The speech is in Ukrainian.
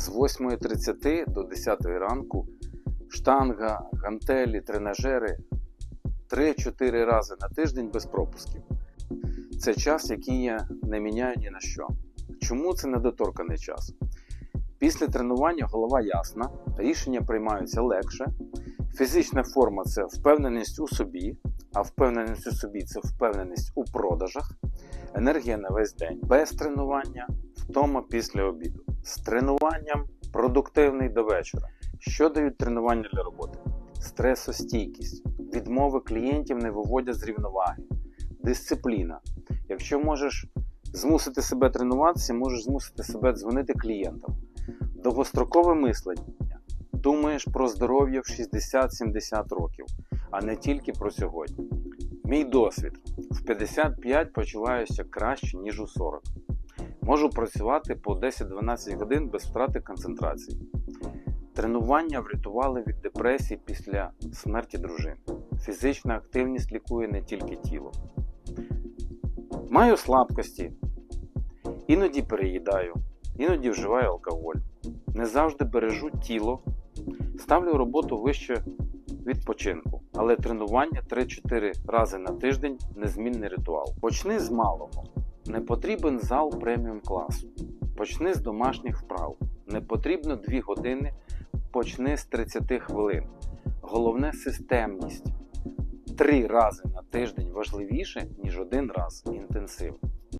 з 8.30 до 10 ранку штанга, гантелі, тренажери 3-4 рази на тиждень без пропусків. Це час, який я не міняю ні на що. Чому це недоторканий час? Після тренування голова ясна, рішення приймаються легше. Фізична форма це впевненість у собі, а впевненість у собі це впевненість у продажах, енергія на весь день, без тренування, втома після обіду. З тренуванням продуктивний до вечора. Що дають тренування для роботи? Стресостійкість, відмови клієнтів не виводять з рівноваги, дисципліна. Якщо можеш змусити себе тренуватися, можеш змусити себе дзвонити клієнтам. Довгострокове мислення. Думаєш про здоров'я в 60-70 років, а не тільки про сьогодні. Мій досвід: в 55 почуваюся краще, ніж у 40. Можу працювати по 10-12 годин без втрати концентрації. Тренування врятували від депресії після смерті дружини. Фізична активність лікує не тільки тіло. Маю слабкості, іноді переїдаю, іноді вживаю алкоголь. Не завжди бережу тіло, ставлю роботу вище відпочинку, але тренування 3-4 рази на тиждень незмінний ритуал. Почни з малого. Не потрібен зал преміум класу. Почни з домашніх вправ. Не потрібно 2 години, почни з 30 хвилин. Головне системність. Три рази на тиждень важливіше, ніж один раз інтенсив.